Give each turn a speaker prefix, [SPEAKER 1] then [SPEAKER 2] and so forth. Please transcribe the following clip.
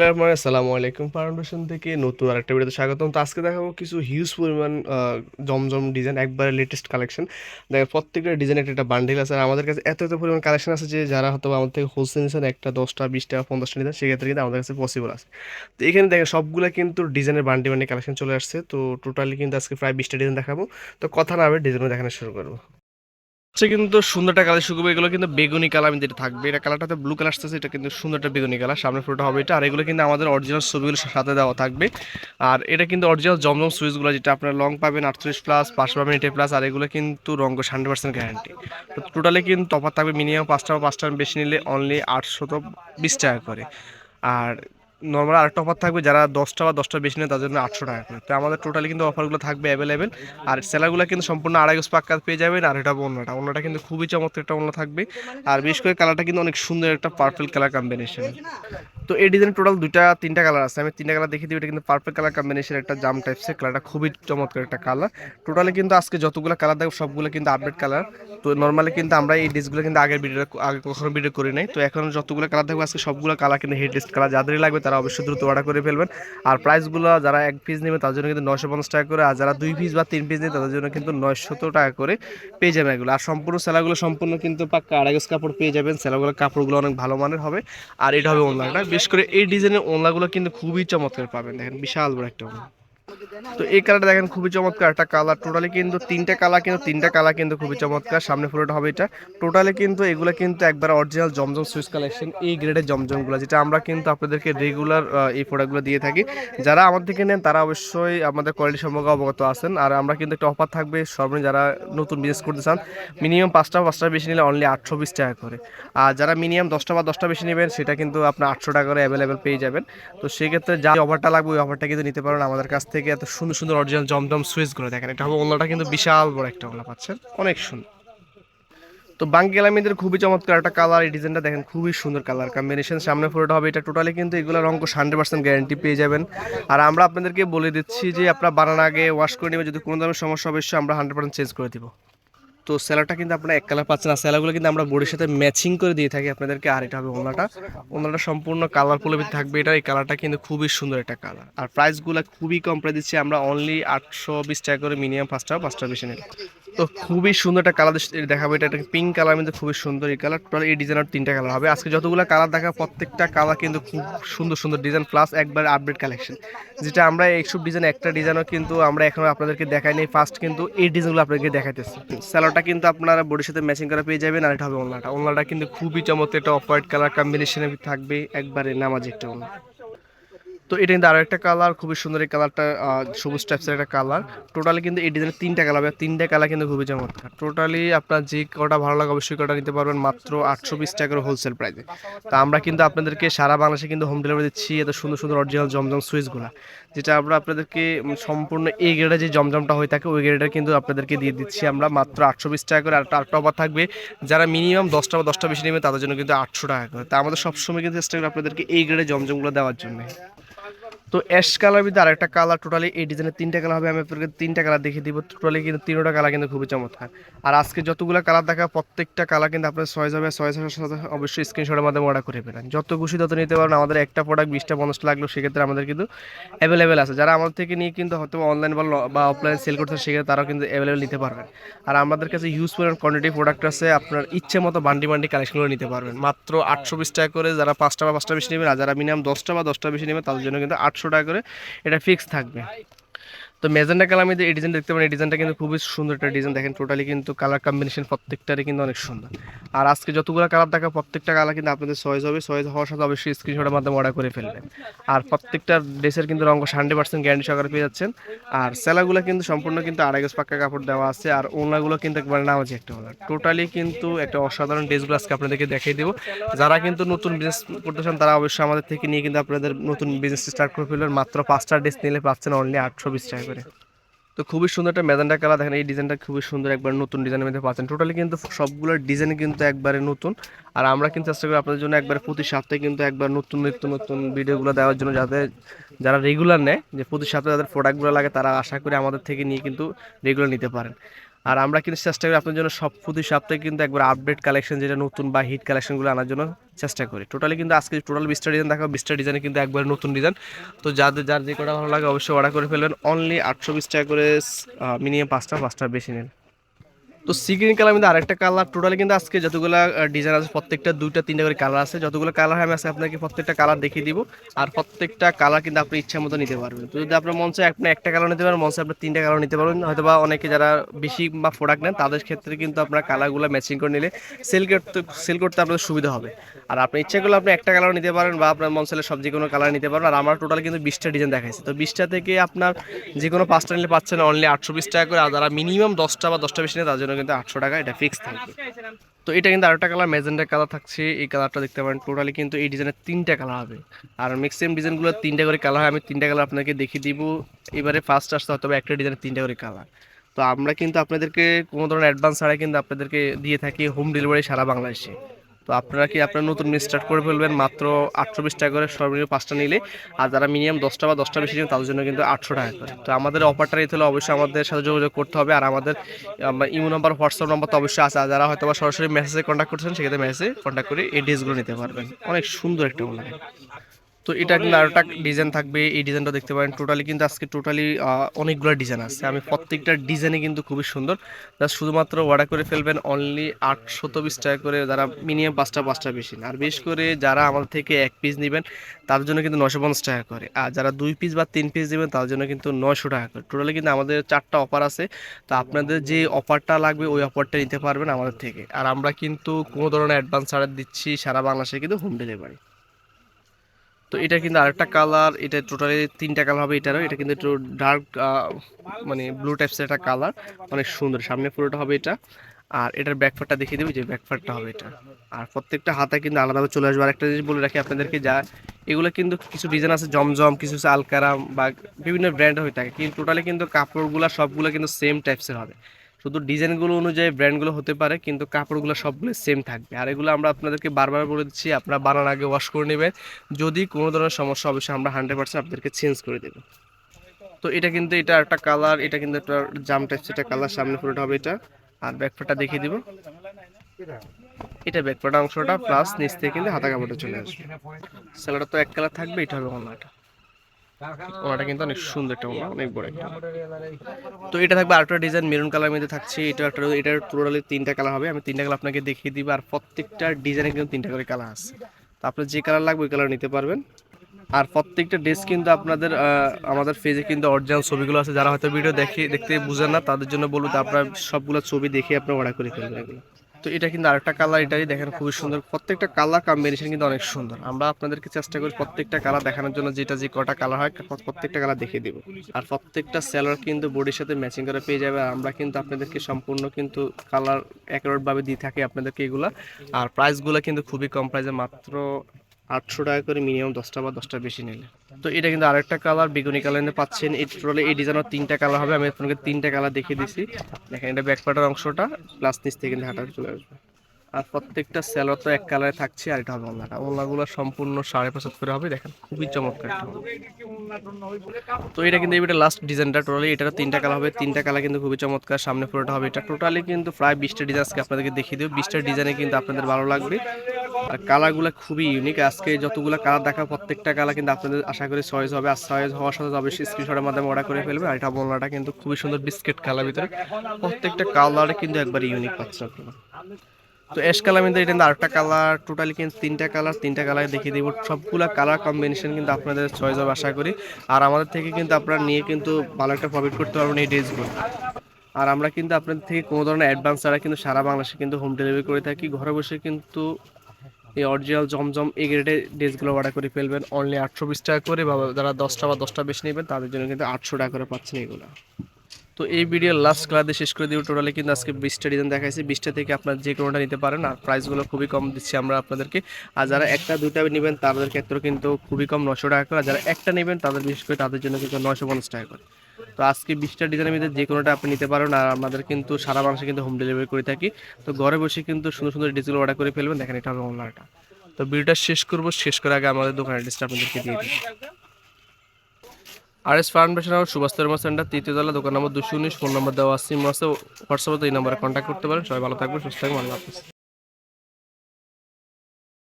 [SPEAKER 1] আসসালামু আলাইকুম ফাউন্ডেশন থেকে নতুন আরেকটা ভিডিওতে স্বাগতম। তো আজকে দেখাবো কিছু হিউজ পরিমাণ জমজম ডিজাইন একবারে লেটেস্ট কালেকশন দেখেন, প্রত্যেকটা ডিজাইন একটা একটা বান্ডিল আছে আর আমাদের কাছে এত এত পরিমাণ কালেকশন আছে যে যারা হয়তো আমাদের থেকে হোলসেল নিচ্ছেন একটা দশটা, বিশটা, পঞ্চাশটা নিতেন, সেক্ষেত্রে কিন্তু আমাদের কাছে পসিবল আছে। তো এখানে দেখেন, সবগুলো কিন্তু ডিজাইনের বান্ডি বান্ডি কালেকশন চলে আসছে। তো টোটালি কিন্তু আজকে প্রায় বিশটা ডিজাইন দেখাবো। তো কথা না হবে ডিজাইন দেখানো শুরু করব। হচ্ছে কিন্তু সুন্দরটা কালার শুকবো। এগুলো কিন্তু বেগুনি কালার যেটা থাকবে। এটা কালারটাতে ব্লু কালার আসতেছে, এটা কিন্তু সুন্দরটা বেগুনি কালার। সামনে ফটোটা হবে এটা। আর এগুলো কিন্তু আমাদের অরিজিনাল ছবিগুলো সাথে দেওয়া থাকবে। আর এটা কিন্তু অরিজিনাল জমজম সুইচগুলো, যেটা আপনার লং পাবেন আটত্রিশ প্লাস পাঁচশো পাবেন এটে প্লাস আর এগুলো কিন্তু রঙ্গ হান্ড্রেড পার্সেন্ট গ্যারান্টি তো টোটালি কিন্তু অফার থাকবে মিনিমাম পাঁচটা বা পাঁচটা বেশি নিলে অনলি আটশো তো বিশ টাকা করে। আর নর্মাল আরেকটা অফার থাকবে, যারা দশটা বা দশটা বেশি নেয় তাদের জন্য আটশো টাকা করে। তো আমাদের টোটালি কিন্তু অফারগুলো থাকবে অ্যাভেলেবেল আর সেলারগুলো কিন্তু সম্পূর্ণ আড়াই গোস পাক্কা পেয়ে যাবেন, আর এটা অন্যটা অন্যটা কিন্তু খুবই চমৎকার একটা অন্য থাকবে। আর বিশেষ করে কালারটা কিন্তু অনেক সুন্দর একটা পারফেক্ট কালার কম্বিনেশন তো এই ডিজাইন টোটাল দুইটা, তিনটা কালার আছে। আমি তিনটা কালার দেখিয়ে দিই এটা কিন্তু পার্পল কালার কম্বিনেশন একটা জাম টাইপসের কালারটা খুবই চমৎকার একটা কালার টোটালি কিন্তু আজকে যতগুলো কালার দেখো সবগুলো কিন্তু আপডেট কালার তো নর্মালি কিন্তু আমরা এই ডিসগুলো কিন্তু আগের ভিডিও আগে কখনো ভিডিও করি নাই। তো এখন যতগুলো কালার থাকবে আজকে সবগুলো কালার কিন্তু হেড লিস্ট কালার যাদেরই লাগবে তারা অবশ্যই দ্রুত অর্ডার করে ফেলবেন। আর প্রাইসগুলো যারা এক পিস নেবে তার জন্য কিন্তু নয়শো পঞ্চাশ টাকা করে। আর যারা দুই পিস বা তিন পিস নেবে, তাদের জন্য কিন্তু নয়শত টাকা করে পেয়ে যাবেন এগুলো। আর সম্পূর্ণ সেলাগুলো সম্পূর্ণ কিন্তু পাক্কা আড়াইগজ কাপড় পেয়ে যাবেন। সেলাগুলো কাপড়গুলো অনেক ভালো মানের হবে। আর এটা হবে ওনলাটা বিশেষ করে এই ডিজাইনের ওনলাগুলো কিন্তু খুবই চমৎকার পাবেন। দেখেন বিশাল বড় একটা ওনলা তো এই কালারটা দেখেন খুবই চমৎকার। একটা কালার টোটালি কিন্তু তিনটা কালার কিন্তু তিনটা কালার কিন্তু খুবই চমৎকার। সামনে পুরোটা হবে এটা। টোটালি কিন্তু এগুলো কিন্তু একবার অরিজিনাল জমজম সুইচ কালেকশন এই গ্রেডের জমজমগুলো, যেটা আমরা কিন্তু আপনাদেরকে রেগুলার এই প্রোডাক্টগুলো দিয়ে থাকি। যারা আমাদের থেকে নেন, তারা অবশ্যই আমাদের কোয়ালিটি সম্পর্কে অবগত আছেন। আর আমরা কিন্তু একটা অফার থাকবে, সর্বনিম্ন যারা নতুন বিজনেস করতে চান মিনিমাম পাঁচটা পাঁচটা বেশি নিলে অনলি আটশো বিশ টাকা করে। আর যারা মিনিমাম দশটা বা দশটা বেশি নেবেন, সেটা কিন্তু আপনার আটশো টাকা করে অ্যাভেলেবেল পেয়ে যাবেন। তো সেক্ষেত্রে যা অফারটা লাগবে, ওই অফারটা কিন্তু নিতে পারেন আমাদের কাছ থেকে। এত সুন্দর সুন্দর অরিজিনাল জমজম সুইচগুলো দেখেন। এটা হবে ওলাটা কিন্তু বিশাল বড় একটা ওলা পাচ্ছেন। অনেক সুন্দর। তো বাঙ্কি গ্যালামিদের খুবই চমৎকার একটা কালার এই ডিজাইনটা দেখেন, খুবই সুন্দর কালার কম্বিনেশন সামনে ফোটোটা হবে, এটা টোটালি কিন্তু এগুলো রঙ হান্ড্রেড পার্সেন্ট গ্যারান্টি পেয়ে যাবেন। আর আমরা আপনাদেরকে বলে দিচ্ছি যে আপনারা বানানো আগে ওয়াশ করে নেবেন, যদি কোনো ধরনের সমস্যা অবশ্যই আমরা হান্ড্রেড পার্সেন্ট চেঞ্জ করে দিব। তো স্যালাডটা কিন্তু আপনারা এক কালার পাচ্ছেন। আর স্যালাগুলো কিন্তু আমরা বডির সাথে ম্যাচিং করে দিয়ে থাকি আপনাদেরকে। আর এটা হবে ওনাটা। ওনাটা সম্পূর্ণ কালার পুলবিত থাকবে। এটা এই কালারটা কিন্তু খুবই সুন্দর একটা কালার আর প্রাইসগুলো খুবই কম প্রাইস দিচ্ছি আমরা অনলি আটশো বিশ টাকা করে মিনিমাম পাঁচটা পাঁচটা বেশি নেব তো খুবই সুন্দর একটা কালার দেখাবো, এটা পিঙ্ক কালার কিন্তু খুবই সুন্দর এই কালার টোটাল এই ডিজাইনের তিনটা কালার হবে। আজকে যতগুলো কালার দেখা প্রত্যেকটা কালার কিন্তু খুব সুন্দর সুন্দর ডিজাইন প্লাস একবার আপডেট কালেকশন যেটা আমরা এইসব ডিজাইন একটা ডিজাইনও কিন্তু আমরা এখন আপনাদেরকে দেখাই নেই। ফার্স্ট কিন্তু এই ডিজাইনগুলো আপনাদেরকে দেখাইতেছি। স্যালোটা কিন্তু আপনারা বডির সাথে ম্যাচিং করা পেয়ে যাবেন, আর এটা হবে ওনলাটা ওনলাটা কিন্তু খুবই চমৎকার একটা অফ হোয়াইট কালার কম্বিনেশনে থাকবে, একবারে নামাজ একটা ওনলা তো এটা কিন্তু আরও একটা কালার খুবই সুন্দর এই কালারটা সবুজ টাইপসের একটা কালার টোটালি কিন্তু এই ডিজাইনের তিনটা কালার তিনটা কালার কিন্তু খুবই চমৎকার। টোটালি আপনার যে কটা ভালো লাগে অবশ্যই কটা নিতে পারবেন মাত্র আটশো বিশ টাকা করে হোলসেল প্রাইসে তা আমরা কিন্তু আপনাদেরকে সারা বাংলাদেশে কিন্তু হোম ডেলিভারি দিচ্ছি এত সুন্দর সুন্দর অরিজিনাল জমজম সুইচগুলো। যেটা আমরা আপনাদেরকে সম্পূর্ণ এই গ্রেডে যে জমজমটা হয়ে থাকে, ওই গ্রেডে কিন্তু আপনাদেরকে দিয়ে দিচ্ছি আমরা মাত্র আটশো বিশ টাকা করে। আর একটা অফার থাকবে, যারা মিনিমাম দশটা বা দশটা বেশি নেবে, তাদের জন্য কিন্তু আটশো টাকা করে। তা আমাদের সবসময় কিন্তু চেষ্টা করি আপনাদেরকে এই গ্রেডে জমজমগুলো দেওয়ার জন্য। তো অ্যাশ কালার ভিতরে আরেকটা কালার টোটালি এই ডিজাইনের তিনটা কালার হবে, আমি আপনাদেরকে তিনটা কালার দেখিয়ে দিব। টোটালি কিন্তু তিনটা কালার কিন্তু খুবই চমৎকার। আর আজকে যতগুলো কালার দেখা প্রত্যেকটা কালার কিন্তু আপনার ছয় হবে ছয় সাথে অবশ্যই স্ক্রিনশটের মাধ্যমে অর্ডার করে ফেলেন। যত খুশি তত নিতে পারেন আমাদের একটা প্রোডাক্ট বিশটা পঞ্চাশটা লাগল, সেক্ষেত্রে আমাদের কিন্তু অ্যাভেলেবেল আছে। যারা আমাদের থেকে নিয়ে কিন্তু হয়তো অনলাইন বা অফলাইন সেল করতে সেক্ষেত্রে তারাও কিন্তু অ্যাভেলেবেল নিতে পারবেন। আর আমাদের কাছে হিউজ পরিমাণ কোয়ান্টিটি প্রোডাক্ট আছে, আপনার ইচ্ছে মতো বান্ডি বান্ডি কালেকশনগুলো নিতে পারবেন। মাত্র আটশো বিশ টাকা করে যারা পাঁচটা বা পাঁচটা বেশি নেবেন, আর যারা মিনিমাম দশটা বা দশটা বেশি নেবেন, তাদের জন্য কিন্তু আটশো টাকা করে এটা ফিক্স থাকবে। তো মেজেন্ডা কালামে যে এই ডিজাইন দেখতে পারেন। এই ডিজাইনটা কিন্তু খুবই সুন্দর একটা ডিজাইন দেখেন টোটালি কিন্তু কালার কম্বিনেশন প্রত্যেকটারই কিন্তু অনেক সুন্দর। আর আজকে যতগুলো কালার দেখা, প্রত্যেকটা কালার কিন্তু আপনাদের সয়েজ হবে। সয়েজ হওয়ার সাথে অবশ্যই স্ক্রিনশটের মাধ্যমে অর্ডার করে ফেলবেন। আর প্রত্যেকটা ড্রেসের কিন্তু রঙ হান্ড্রেড পার্সেন্ট গ্যারান্টি সহকারে পেয়ে যাচ্ছেন। আর সেলাগুলো কিন্তু সম্পূর্ণ কিন্তু আড়াই গজ পাক্কা কাপড় দেওয়া আছে। আর ওনাগুলো কিন্তু একবার নামাজি একটা ওনার টোটালি কিন্তু একটা অসাধারণ ড্রেসগুলো আজকে আপনাদেরকে দেখিয়ে দেবো। যারা কিন্তু নতুন বিজনেস করতে চান, তারা অবশ্যই আমাদের থেকে নিয়ে কিন্তু আপনাদের নতুন বিজনেস স্টার্ট করে ফেলবেন। মাত্র পাঁচটা ড্রেস নিলে পাচ্ছেন অনলি আটশো বিশ টাকা করে তো খুবই সুন্দর একটা মেদানটা কালার, দেখেন এই ডিজাইনটা খুবই সুন্দর, একবার নতুন ডিজাইনের মধ্যে পাচ্ছেন। টোটালি কিন্তু সবগুলোর ডিজাইন কিন্তু একবারে নতুন। আর আমরা কিন্তু চেষ্টা করি আপনাদের জন্য একবার প্রতি সপ্তাহে কিন্তু একবার নতুন, নিত্য নতুন ভিডিওগুলো দেওয়ার জন্য যাতে যারা রেগুলার নেয়, যে প্রতি সপ্তাহে যাদের প্রোডাক্টগুলো লাগে, তারা আশা করি আমাদের থেকে নিয়ে কিন্তু রেগুলার নিতে পারেন। আর আমরা কিন্তু চেষ্টা করি আপনার জন্য সব প্রতি সপ্তাহে কিন্তু একবার আপডেট কালেকশন যেটা নতুন বা হিট কালেকশনগুলো আনার জন্য চেষ্টা করি। টোটালি কিন্তু আজকে টোটাল বিশটা ডিজাইন দেখাবো। বিশটা ডিজাইনে কিন্তু একবার নতুন ডিজাইন তো যাদের, যার যে কটা ভালো লাগে অবশ্যই অর্ডার করে ফেলবেন। অনলি আটশো বিশ টাকা করে মিনিমাম পাঁচটা পাঁচটা বেশি নেন। তো সি গ্রিন কালার মধ্যে আরেকটা কালার টোটালি কিন্তু আজকে যতগুলো ডিজাইন আছে, প্রত্যেকটা দুইটা, তিনটা করে কালার আছে। যতগুলো কালার আমি আছে আপনাকে প্রত্যেকটা কালার দেখিয়ে দিব। আর প্রত্যেকটা কালার কিন্তু আপনি ইচ্ছা মতো নিতে পারবেন। তো যদি আপনার মঞ্চে আপনি একটা কালার নিতে পারেন মঞ্চে আপনি তিনটা কালার নিতে পারবেন। হয়তো বা অনেকে যারা বেশি বা প্রোডাক্ট নেন, তাদের ক্ষেত্রে কিন্তু আপনার কালারগুলো ম্যাচিং করে নিলে সেল করতে সেল করতে আপনাদের সুবিধা হবে। আর আপনার ইচ্ছা করলে আপনি একটা কালার নিতে পারেন বা আপনার চাইলে সব যে কোনো কালার নিতে পারেন। আর আমার টোটাল কিন্তু বিশটা ডিজাইন দেখাইছে। তো বিশটা থেকে আপনার যে কোনো পাঁচটা নিলে পাচ্ছেন অনলি আটশো বিশ টাকা করে। আর যারা মিনিমাম দশটা বা দশটা বেশি নেয়, তার জন্য কিন্তু আটশো টাকা, এটা ফিক্স থাকবে। তো এটা কিন্তু আরেকটা কালার ম্যাজেন্ডার কালার থাকছে। এই কালারটা দেখতে পারেন টোটালি কিন্তু এই ডিজাইনের তিনটা কালার হবে। আর ম্যাক্সিমাম ডিজাইনগুলো তিনটা করে কালার হয়, আমি তিনটা কালার আপনাকে দেখিয়ে দিব। এবারে ফার্স্ট আসতে হতে হবে একটা ডিজাইনের তিনটা করে কালার তো আমরা কিন্তু আপনাদেরকে কোনো ধরনের অ্যাডভান্স ছাড়াই কিন্তু আপনাদেরকে দিয়ে থাকি হোম ডেলিভারি সারা বাংলাদেশে। তো আপনারা কি আপনার নতুন স্টার্ট করে ফেলবেন মাত্র আটশো বিশ টাকা করে সর্বনিম্ন পাঁচটা নিলে? আর যারা মিনিমাম দশটা বা দশটা বেশি নেন তাদের জন্য কিন্তু আটশো টাকা করে। তো আমাদের অফারটা নিতে হলে অবশ্যই আমাদের সাথে যোগাযোগ করতে হবে। আর আমাদের ইমো নাম্বার হোয়াটসঅ্যাপ নাম্বার তো অবশ্যই আছে। আর যারা হয়তো বা সরাসরি মেসেজে কন্ট্যাক্ট করছেন, সেক্ষেত্রে মেসেজে কন্ট্যাক্ট করে এই ড্রেসগুলো নিতে পারবেন। অনেক সুন্দর একটা তো এটা কিন্তু আরেকটা ডিজাইন থাকবে এই ডিজাইনটা দেখতে পারেন। টোটালি কিন্তু আজকে টোটালি অনেকগুলো ডিজাইন আছে। আমি প্রত্যেকটা ডিজাইনে কিন্তু খুবই সুন্দর। জাস্ট শুধুমাত্র অর্ডার করে ফেলবেন অনলি আটশত বিশ টাকা করে যারা মিনিমাম পাঁচটা পাঁচটা বেশি আর বিশেষ করে যারা আমাদের থেকে এক পিস নেবেন তার জন্য কিন্তু নশো পঞ্চাশ টাকা করে। আর যারা দুই পিস বা তিন পিস নেবেন তার জন্য কিন্তু নশো টাকা করে। টোটালি কিন্তু আমাদের চারটা অফার আছে। তো আপনাদের যে অফারটা লাগবে ওই অফারটা নিতে পারবেন আমাদের থেকে। আর আমরা কিন্তু কোনো ধরনের অ্যাডভান্স ছাড়া দিচ্ছি সারা বাংলাদেশে কিন্তু হোম ডেলিভারি তো এটা কিন্তু আরেকটা কালার এটা টোটালি তিনটা কালার হবে এটারও। এটা কিন্তু একটু ডার্ক মানে ব্লু টাইপসের একটা কালার অনেক সুন্দর। সামনে পুরোটা হবে এটা। আর এটার ব্যাকফারটা দেখিয়ে দেবে যে ব্যাকফারটা হবে এটা। আর প্রত্যেকটা হাতে কিন্তু আলাদাভাবে চলে আসবে। আরেকটা জিনিস বলে রাখি আপনাদেরকে, যা এগুলো কিন্তু কিছু ডিজাইন আছে, জমজম, কিছু আছে আলকারাম বা বিভিন্ন ব্র্যান্ডের হয়ে থাকে। কিন্তু টোটালি কিন্তু কাপড়গুলো সবগুলো কিন্তু সেম টাইপসের হবে। শুধু ডিজাইনগুলো অনুযায়ী ব্র্যান্ডগুলো হতে পারে, কিন্তু কাপড়গুলো সবগুলো সেম থাকবে। আর এগুলো আমরা আপনাদেরকে বারবার বলে দিচ্ছি, আপনারা বানার আগে ওয়াশ করে নেবেন। যদি কোনো ধরনের সমস্যা অবশ্যই আমরা হান্ড্রেড পার্সেন্ট আপনাদেরকে চেঞ্জ করে দেবো। তো এটা কিন্তু এটা একটা কালার এটা কিন্তু একটা জাম টাইপস একটা কালার সামনে পুরোটা হবে এটা। আর ব্যাকপাটা দেখিয়ে দিব। এটা ব্যাকপাটা অংশটা প্লাস নিচ থেকে কিন্তু হাতা কাপড়টা চলে আসবে। স্যালাডটা তো এক কালার থাকবে, এটা হবে অন্যটা ওনাটা কিন্তু অনেক সুন্দর একটা ওনা অনেক বড় একটা তো এটা থাকবে আরেকটা ডিজাইন মেরুন কালার মধ্যে থাকছে। এটা একটা এটার টোটালি তিনটা কালার হবে। আমি তিনটা কালার আপনাকে দেখিয়ে দিব আর প্রত্যেকটা ডিজাইনে কিন্তু তিনটা করে কালার আছে। তো আপনার যে কালার লাগবে ওই কালার নিতে পারবেন। আর প্রত্যেকটা ড্রেস কিন্তু আপনাদের আমাদের ফেজে কিন্তু অরিজিনাল ছবিগুলো আছে। যারা হয়তো ভিডিও দেখে দেখতে বুঝেন না তাদের জন্য বলব আপনার সবগুলো ছবি দেখে আপনি অর্ডার করে ফেলবেন এগুলো। তো এটা কিন্তু আরেকটা কালার এটাই দেখেন খুবই সুন্দর। প্রত্যেকটা কালার কম্বিনেশন কিন্তু অনেক সুন্দর। আমরা আপনাদেরকে চেষ্টা করি প্রত্যেকটা কালার দেখানোর জন্য যেটা যে কটা কালার হয় প্রত্যেকটা কালার দেখিয়ে দেবো। আর প্রত্যেকটা সেলার কিন্তু বডির সাথে ম্যাচিং করে পেয়ে যাবে। আমরা কিন্তু আপনাদেরকে সম্পূর্ণ কিন্তু কালার অ্যাকোরেটভাবে দিয়ে থাকি আপনাদেরকে এগুলো। আর প্রাইসগুলো কিন্তু খুবই কম প্রাইসে মাত্র আটশো টাকা করে মিনিমাম দশটা বা দশটা বেশি নিলে। তো এটা কিন্তু আরেকটা কালার বেগুনি কালার পাচ্ছেন। এই টোটালি এই ডিজাইনের তিনটা কালার হবে। আমি আপনাকে তিনটা কালার দেখিয়ে দিছি। দেখেন এটা ব্যাকপার্টের অংশটা প্লাস নিচ থেকে কিন্তু হাঁটা চলে আসবে। আর প্রত্যেকটা স্যালো তো এক কালারে থাকছে, আর এটা হবে ওনাটা ওনাগুলো সম্পূর্ণ সাড়ে পাঁচ করে হবে। দেখেন, খুবই চমৎকার তো এটা কিন্তু এটা লাস্ট ডিজাইনটা টোটালি এটার তিনটা কালার হবে। তিনটা কালার কিন্তু খুবই চমৎকার। সামনে পুরোটা হবে। এটা টোটালি কিন্তু প্রায় বিশটা ডিজাইন আজকে আপনাদেরকে দেখিয়ে দেবো। বিশটা ডিজাইনে কিন্তু আপনাদের ভালো লাগবে। আর কালারগুলো খুবই ইউনিক আজকে যতগুলো কালার দেখা প্রত্যেকটা কালার কিন্তু আপনাদের আশা করি চয়েস হবে। আর চয়েস হওয়ার সাথে অবশ্যই স্ক্রিনশটের মাধ্যমে অর্ডার করে ফেলবে। আর এটা বলনাটা কিন্তু খুবই সুন্দর বিস্কিট কালার ভিতরে। প্রত্যেকটা কালারে কিন্তু একবার ইউনিক পাচ্ছে আপনারা। তো অ্যাশ কালার মধ্যে এটা আরেকটা কালার টোটালি কিন্তু তিনটা কালার তিনটা কালার দেখিয়ে দিব। সবগুলো কালার কম্বিনেশন কিন্তু আপনাদের চয়েস হবে আশা করি। আর আমাদের থেকে কিন্তু আপনারা নিয়ে কিন্তু ভালো একটা প্রফিট করতে পারবেন এই ড্রেসগুলো আর আমরা কিন্তু আপনাদের থেকে কোনো ধরনের অ্যাডভান্স ছাড়া কিন্তু সারা বাংলাদেশে কিন্তু হোম ডেলিভারি করে থাকি। ঘরে বসে কিন্তু এই অরিজিনাল জমজম এই গ্রেডের ড্রেসগুলো অর্ডার করে ফেলবেন। অনলি আটশো বিশ টাকা করে বা যারা দশটা বা দশটা বেশি নেবেন, তাদের জন্য কিন্তু আটশো টাকা করে পাচ্ছেন এগুলো। তো এই ভিডিও লাস্ট ক্লাসে শেষ করে দিব। টোটালি কিন্তু আজকে বিশটা ডিজাইন দেখাইছি। বিশটা থেকে আপনার যে কোনোটা নিতে পারেন, আর প্রাইসগুলো খুবই কম দিচ্ছি আমরা আপনাদেরকে। আর যারা একটা দুটা নেবেন, তাদের ক্ষেত্রে কিন্তু খুবই কম নশো টাকা করে। আর যারা একটা নেবেন, তাদের বিশেষ করে তাদের জন্য কিন্তু নশো পঞ্চাশ টাকা করে। তো আজকে বিশটা ডিজাইনের মধ্যে যে কোনোটা আপনি নিতে পারেন, আর আমাদের কিন্তু সারা বাংলাদেশে কিন্তু হোম ডেলিভারি করে থাকি। তো ঘরে বসে কিন্তু সুন্দর সুন্দর ডিজাইন অর্ডার করে ফেলবেন। দেখেন এটা হবে অনলাইনটা তো ভিডিওটা শেষ করব। শেষ করে আগে আমাদের দোকানের অ্যাড্রেসটা আপনাদেরকে দিয়ে দিই। আর এস ফাউন্ডেশন হাউস, সুভাষ তর্মা সেন্টার, তৃতীয় তলা, দোকান নম্বর দুশো উনিশ, ফোন নম্বর দেওয়া সিম আছে হোয়াটসঅ্যাপে এই নম্বরে কন্ট্যাক্ট করতে পারেন। সবাই ভালো থাকবেন, সুস্থ থাকবেন হাফিজ।